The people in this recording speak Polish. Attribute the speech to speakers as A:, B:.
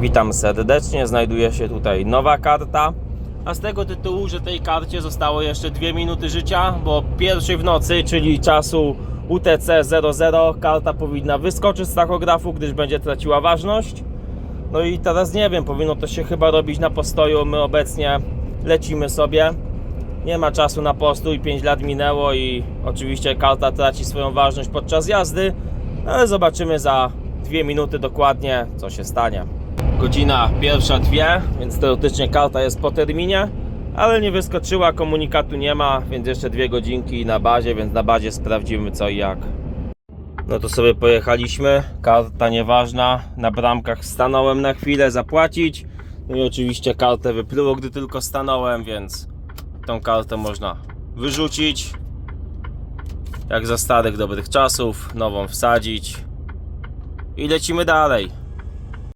A: Witam serdecznie, znajduje się tutaj nowa karta. A z tego tytułu, że tej karcie zostało jeszcze 2 minuty życia, bo pierwszej w nocy, czyli czasu UTC 00, karta powinna wyskoczyć z tachografu, gdyż będzie traciła ważność. No i teraz nie wiem, powinno to się chyba robić na postoju. My obecnie lecimy sobie. Nie ma czasu na postój, 5 lat minęło i oczywiście karta traci swoją ważność podczas jazdy, ale zobaczymy za 2 minuty dokładnie, co się stanie. Godzina pierwsza dwie, więc teoretycznie karta jest po terminie, ale nie wyskoczyła, komunikatu nie ma, więc jeszcze dwie godzinki na bazie, więc na bazie sprawdzimy co i jak. No to sobie pojechaliśmy, karta nieważna, na bramkach stanąłem na chwilę zapłacić, no i oczywiście kartę wypluło, gdy tylko stanąłem, więc tą kartę można wyrzucić, jak za starych dobrych czasów, nową wsadzić i lecimy dalej.